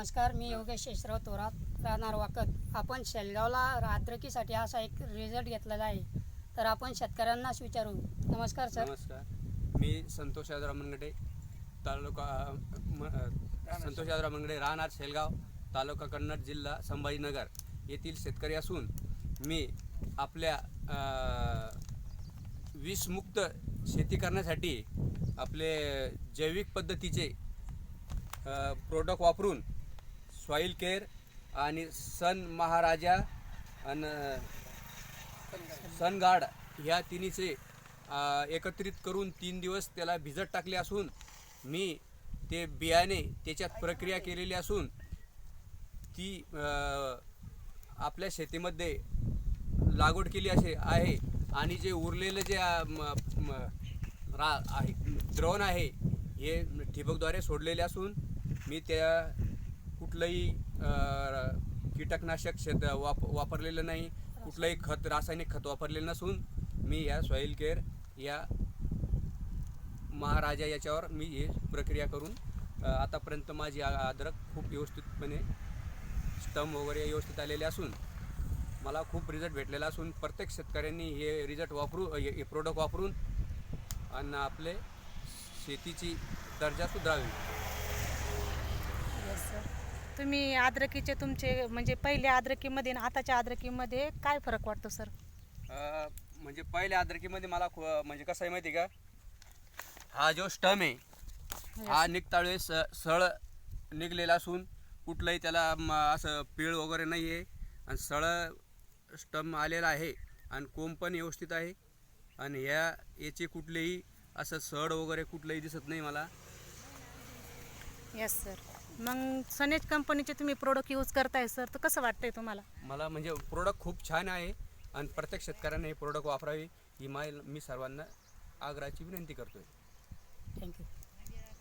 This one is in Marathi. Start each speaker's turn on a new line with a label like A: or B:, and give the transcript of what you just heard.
A: नमस्कार मी योगेश शेषराव थोरात राहणार वाकत. आपण शेलगावला अद्रकीसाठी असा एक रिझल्ट घेतलेला आहे. तर आपण शेतकऱ्यांनाच विचारू. नमस्कार सर
B: नमस्कार. मी संतोष यादवराव मनगडे तालुका म- संतोष यादराव मनगडे राहणार शेलगाव तालुका कन्नड जिल्हा संभाजीनगर येथील शेतकरी असून मी आपल्या विषमुक्त शेती करण्यासाठी आपले जैविक पद्धतीचे प्रोडक्ट वापरून सॉईल केअर आणि सन महाराजा आणि सनगाड ह्या तिन्हीचे एकत्रित करून तीन दिवस त्याला भिजत टाकले असून मी ते बियाणे त्याच्यात प्रक्रिया केलेली असून ती आपल्या शेतीमध्ये लागवड केली असे आहे आणि जे उरलेलं जे म- रा आहे द्रोण आहे हे ठिबकद्वारे सोडलेले असून मी त्या कुठलंही कीटकनाशक शेत वाप वापरलेलं नाही. कुठलंही खत रासायनिक खत वापरलेलं नसून मी या सॉईल केअर या महाराजा याच्यावर मी हे प्रक्रिया करून आतापर्यंत माझी अद्रक खूप व्यवस्थितपणे स्टम वगैरे व्यवस्थित आलेले असून मला खूप रिझल्ट भेटलेला असून प्रत्येक शेतकऱ्यांनी हे रिझल्ट वापरू हे हे प्रोडक्ट वापरून आणि आपले शेतीची दर्जा सुधारावी.
C: येस सर तुम्ही अद्रकीचे तुमचे म्हणजे पहिल्या अद्रकीमध्ये आणि आताच्या अद्रकीमध्ये काय फरक वाटतो सर?
B: अ, म्हणजे पहिल्या अद्रकीमध्ये मला खू- म्हणजे कसं आहे माहिती आहे का? हा जो स्टम आहे हा निघता वेळेस स सळ निघलेला असून कुठलंही त्याला म, असं पीळ वगैरे नाही आहे आणि सळ स्टम आलेला आहे आणि कोंब पण व्यवस्थित आहे. आणि ह्या याचे कुठलेही असं सड वगैरे कुठलंही दिसत नाही मला.
C: येस सर मग सनेज कंपनीचे तुम्ही प्रोडक्ट यूज करताय सर तर कसं वाटतंय तुम्हाला?
B: मला म्हणजे प्रोडक्ट खूप छान आहे आणि प्रत्येक शेतकऱ्याने हे प्रोडक्ट वापरावे ही माय मी सर्वांना आग्रहाची विनंती करतोय.
A: थँक्यू